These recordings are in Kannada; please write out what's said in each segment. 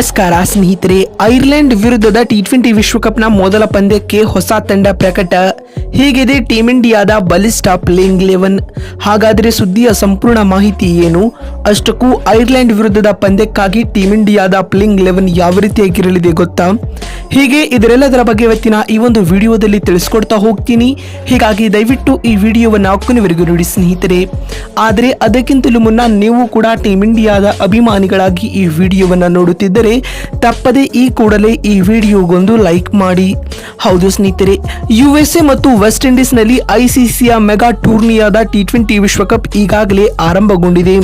ನಮಸ್ಕಾರ ಸ್ನೇಹಿತರೆ, ಐರ್ಲೆಂಡ್ ವಿರುದ್ಧದ ಟಿ ಟ್ವೆಂಟಿ ವಿಶ್ವಕಪ್ನ ಮೊದಲ ಪಂದ್ಯಕ್ಕೆ ಹೊಸ ತಂಡ ಪ್ರಕಟ. ಹೇಗಿದೆ ಟೀಮ್ ಇಂಡಿಯಾದ ಬಲಿಷ್ಠ ಪ್ಲೇಯಿಂಗ್ ಲೆವೆನ್ ಹಾಗಾದರೆ ಸುದ್ದಿಯ ಸಂಪೂರ್ಣ ಮಾಹಿತಿ ಏನು? ಅಷ್ಟಕ್ಕೂ ಐರ್ಲೆಂಡ್ ವಿರುದ್ಧದ ಪಂದ್ಯಕ್ಕಾಗಿ ಟೀಮ್ ಇಂಡಿಯಾದ ಪ್ಲೇಯಿಂಗ್ ಲೆವೆನ್ ಯಾವ ರೀತಿಯಾಗಿರಲಿದೆ ಗೊತ್ತಾ? ಹೀಗೆ ಇದರೆಲ್ಲದರ ಬಗ್ಗೆ ಇವತ್ತಿನ ಈ ಒಂದು ವಿಡಿಯೋದಲ್ಲಿ ತಿಳಿಸ್ಕೊಡ್ತಾ ಹೋಗ್ತೀನಿ. ಹೀಗಾಗಿ ದಯವಿಟ್ಟು ಈ ವಿಡಿಯೋವನ್ನು ಕೊನೆವರೆಗೂ ನೋಡಿ ಸ್ನೇಹಿತರೆ. ಆದರೆ ಅದಕ್ಕಿಂತಲೂ ಮುನ್ನ ನೀವು ಕೂಡ ಟೀಮ್ ಇಂಡಿಯಾದ ಅಭಿಮಾನಿಗಳಾಗಿ ಈ ವಿಡಿಯೋವನ್ನು ನೋಡುತ್ತಿದ್ದರೆ ತಪ್ಪದೆ ಈ ಕೂಡಲೇ ಈ ವಿಡಿಯೋಗೊಂದು ಲೈಕ್ ಮಾಡಿ. ಹೌದು ಸ್ನೇಹಿತರೆ ಯು ಎಸ್ ಎ ಮತ್ತು ವೆಸ್ಟ್ ಇಂಡೀಸ್ನಲ್ಲಿ ಐಸಿಸಿಯ ಮೆಗಾ ಟೂರ್ನಿಯಾದ ಟಿ ಟ್ವೆಂಟಿ ವಿಶ್ವಕಪ್ ಈಗಾಗಲೇ ಆರಂಭಗೊಂಡಿದೆ.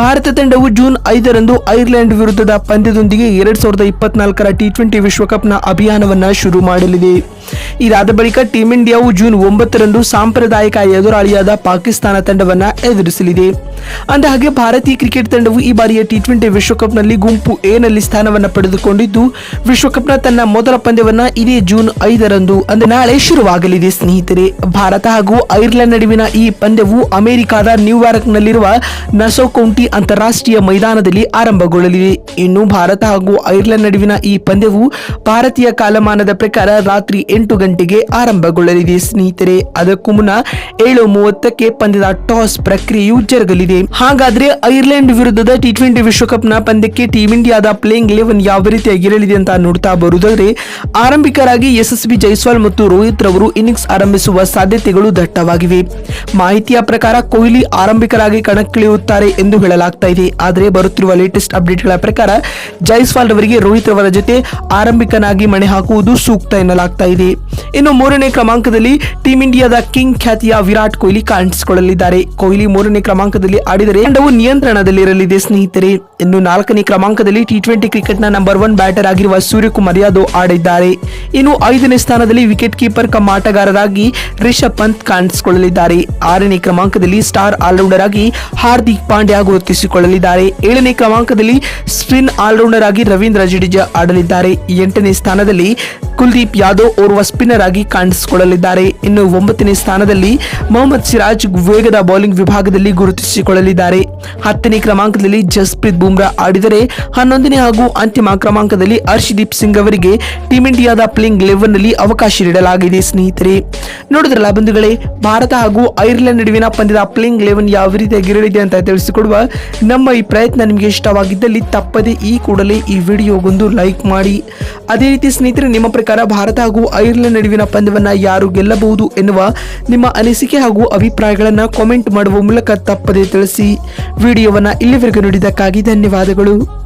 ಭಾರತ ತಂಡವು ಜೂನ್ ಐದರಂದು ಐರ್ಲೆಂಡ್ ವಿರುದ್ಧದ ಪಂದ್ಯದೊಂದಿಗೆ ಎರಡ್ ಸಾವಿರದ ಇಪ್ಪತ್ನಾಲ್ಕರ ಟಿ ಟ್ವೆಂಟಿ ವಿಶ್ವಕಪ್ನ ಅಭಿಯಾನವನ್ನು ಶುರು ಮಾಡಲಿದೆ. ಇದಾದ ಬಳಿಕ ಟೀಂ ಇಂಡಿಯಾವು ಜೂನ್ ಒಂಬತ್ತರಂದು ಸಾಂಪ್ರದಾಯಿಕ ಎದುರಾಳಿಯಾದ ಪಾಕಿಸ್ತಾನ ತಂಡವನ್ನ ಎದುರಿಸಲಿದೆ. ಅಂದಹಾಗೆ ಭಾರತೀಯ ಕ್ರಿಕೆಟ್ ತಂಡವು ಈ ಬಾರಿಯ ಟಿ ಟ್ವೆಂಟಿ ವಿಶ್ವಕಪ್ನಲ್ಲಿ ಗುಂಪು ಎ ನಲ್ಲಿ ಸ್ಥಾನವನ್ನ ಪಡೆದುಕೊಂಡಿದ್ದು, ವಿಶ್ವಕಪ್ನ ತನ್ನ ಮೊದಲ ಪಂದ್ಯವನ್ನ ಇದೇ ಜೂನ್ ಐದರಂದು, ಅಂದರೆ ನಾಳೆ ಶುರುವಾಗಲಿದೆ ಸ್ನೇಹಿತರೆ. ಭಾರತ ಹಾಗೂ ಐರ್ಲೆಂಡ್ ನಡುವಿನ ಈ ಪಂದ್ಯವು ಅಮೆರಿಕದ ನ್ಯೂಯಾರ್ಕ್ನಲ್ಲಿರುವ ನಸೋ ಕೌಂಟಿ ಅಂತಾರಾಷ್ಟ್ರೀಯ ಮೈದಾನದಲ್ಲಿ ಆರಂಭಗೊಳ್ಳಲಿದೆ. ಇನ್ನು ಭಾರತ ಹಾಗೂ ಐರ್ಲೆಂಡ್ ನಡುವಿನ ಈ ಪಂದ್ಯವು ಭಾರತೀಯ ಕಾಲಮಾನದ ಪ್ರಕಾರ ರಾತ್ರಿ ಎಂಟು ಗಂಟೆಗೆ ಆರಂಭಗೊಳ್ಳಲಿದೆ. ಸ್ನೇಹಿತರೆ, ಅದಕ್ಕೂ ಮುನ್ನ ಏಳು ಮೂವತ್ತಕ್ಕೆ ಪಂದ್ಯದ ಟಾಸ್ ಪ್ರಕ್ರಿಯೆಯು ಜರುಗಲಿದೆ. ಹಾಗಾದ್ರೆ ಐರ್ಲೆಂಡ್ ವಿರುದ್ಧದ ಟಿ ಟ್ವೆಂಟಿ ವಿಶ್ವಕಪ್ನ ಪಂದ್ಯಕ್ಕೆ ಟೀಮ್ ಇಂಡಿಯಾದ ಪ್ಲೇಯಿಂಗ್ ಲೆವೆನ್ ಯಾವ ರೀತಿಯಾಗಿರಲಿದೆ ಅಂತ ನೋಡ್ತಾ ಬರುವುದಾದ್ರೆ, ಆರಂಭಿಕರಾಗಿ ಯಶಸ್ವಿ ಜೈಸ್ವಾಲ್ ಮತ್ತು ರೋಹಿತ್ ರವರು ಇನ್ನಿಂಗ್ಸ್ ಆರಂಭಿಸುವ ಸಾಧ್ಯತೆಗಳು ದಟ್ಟವಾಗಿವೆ. ಮಾಹಿತಿಯ ಪ್ರಕಾರ ಕೊಹ್ಲಿ ಆರಂಭಿಕರಾಗಿ ಕಣಕ್ಕಿಳಿಯುತ್ತಾರೆ ಎಂದು ಹೇಳಲಾಗ್ತಾ ಇದೆ. ಆದರೆ ಬರುತ್ತಿರುವ ಲೇಟೆಸ್ಟ್ ಅಪ್ಡೇಟ್ಗಳ ಪ್ರಕಾರ ಜೈಸ್ವಾಲ್ ರವರಿಗೆ ರೋಹಿತ್ ರವರ ಜೊತೆ ಆರಂಭಿಕನಾಗಿ ಮಣೆ ಹಾಕುವುದು ಸೂಕ್ತ ಎನ್ನಲಾಗ್ತಾ ಇದೆ. ಇನ್ನು ಮೂರನೇ ಕ್ರಮಾಂಕದಲ್ಲಿ ಟೀಂ ಇಂಡಿಯಾದ ಕಿಂಗ್ ಖ್ಯಾತಿಯ ವಿರಾಟ್ ಕೊಹ್ಲಿ ಕಾಣಿಸಿಕೊಳ್ಳಲಿದ್ದಾರೆ. ಕೊಹ್ಲಿ ಮೂರನೇ ಕ್ರಮಾಂಕದಲ್ಲಿ ಆಡಿದರೆ ತಂಡವು ನಿಯಂತ್ರಣದಲ್ಲಿರಲಿದೆ ಸ್ನೇಹಿತರೆ. ಇನ್ನು ನಾಲ್ಕನೇ ಕ್ರಮಾಂಕದಲ್ಲಿ ಟಿ ಟ್ವೆಂಟಿ ಕ್ರಿಕೆಟ್ನ ನಂಬರ್ ಒನ್ ಬ್ಯಾಟರ್ ಆಗಿರುವ ಸೂರ್ಯಕುಮಾರ್ ಯಾದವ್ ಆಡಿದ್ದಾರೆ. ಇನ್ನು ಐದನೇ ಸ್ಥಾನದಲ್ಲಿ ವಿಕೆಟ್ ಕೀಪರ್ ಕಮ್ ಆಟಗಾರರಾಗಿ ರಿಷಬ್ ಪಂತ್ ಕಾಣಿಸಿಕೊಳ್ಳಲಿದ್ದಾರೆ. ಆರನೇ ಕ್ರಮಾಂಕದಲ್ಲಿ ಸ್ಟಾರ್ ಆಲ್ರೌಂಡರ್ ಆಗಿ ಹಾರ್ದಿಕ್ ಪಾಂಡ್ಯ ಗುರುತಿಸಿಕೊಳ್ಳಲಿದ್ದಾರೆ. ಏಳನೇ ಕ್ರಮಾಂಕದಲ್ಲಿ ಸ್ಪಿನ್ ಆಲ್ರೌಂಡರ್ ಆಗಿ ರವೀಂದ್ರ ಜಡೇಜಾ ಆಡಲಿದ್ದಾರೆ. ಎಂಟನೇ ಸ್ಥಾನದಲ್ಲಿ ಕುಲ್ದೀಪ್ ಯಾದವ್ ಓರ್ವ ಸ್ಪಿನ್ನರ್ ಆಗಿ ಕಾಣಿಸಿಕೊಳ್ಳಲಿದ್ದಾರೆ. ಇನ್ನು ಒಂಬತ್ತನೇ ಸ್ಥಾನದಲ್ಲಿ ಮೊಹಮ್ಮದ್ ಸಿರಾಜ್ ವೇಗದ ಬೌಲಿಂಗ್ ವಿಭಾಗದಲ್ಲಿ ಗುರುತಿಸಿಕೊಳ್ಳಲಿದ್ದಾರೆ. ಹತ್ತನೇ ಕ್ರಮಾಂಕದಲ್ಲಿ ಜಸ್ಪ್ರೀತ್ ಬುಮ್ರಾ ಆಡಿದರೆ ಹನ್ನೊಂದನೇ ಹಾಗೂ ಅಂತಿಮ ಕ್ರಮಾಂಕದಲ್ಲಿ ಹರ್ಷದೀಪ್ ಸಿಂಗ್ ಅವರಿಗೆ ಟೀಂ ಇಂಡಿಯಾದ ಪ್ಲೇಯಿಂಗ್ ಲೆವೆನ್ನಲ್ಲಿ ಅವಕಾಶ ನೀಡಲಾಗಿದೆ ಸ್ನೇಹಿತರೆ. ನೋಡಿದ್ರಲ್ಲ ಬಂಧುಗಳೇ, ಭಾರತ ಹಾಗೂ ಐರ್ಲೆಂಡ್ ನಡುವಿನ ಪಂದ್ಯದ ಪ್ಲೇಯಿಂಗ್ ಲೆವೆನ್ ಯಾವ ರೀತಿಯಾಗಿರಲಿದೆ ಅಂತ ತಿಳಿಸಿಕೊಡುವ ನಮ್ಮ ಈ ಪ್ರಯತ್ನ ನಿಮಗೆ ಇಷ್ಟವಾಗಿದ್ದಲ್ಲಿ ತಪ್ಪದೆ ಈ ಕೂಡಲೇ ಈ ವಿಡಿಯೋಗೊಂದು ಲೈಕ್ ಮಾಡಿ. ಅದೇ ರೀತಿ ಸ್ನೇಹಿತರೆ, ನಿಮ್ಮ ಪ್ರಕಾರ ಭಾರತ ಹಾಗೂ ಐರ್ಲೆಂಡ್ ನಡುವಿನ ಪಂದ್ಯವನ್ನು ಯಾರು ಗೆಲ್ಲಬಹುದು ಎನ್ನುವ ನಿಮ್ಮ ಅನಿಸಿಕೆ ಹಾಗೂ ಅಭಿಪ್ರಾಯಗಳನ್ನು ಕಾಮೆಂಟ್ ಮಾಡುವ ಮೂಲಕ ತಪ್ಪದೇ ತಿಳಿಸಿ. ವಿಡಿಯೋವನ್ನು ಇಲ್ಲಿವರೆಗೂ ನೋಡಿದ್ದಕ್ಕಾಗಿ ಧನ್ಯವಾದಗಳು.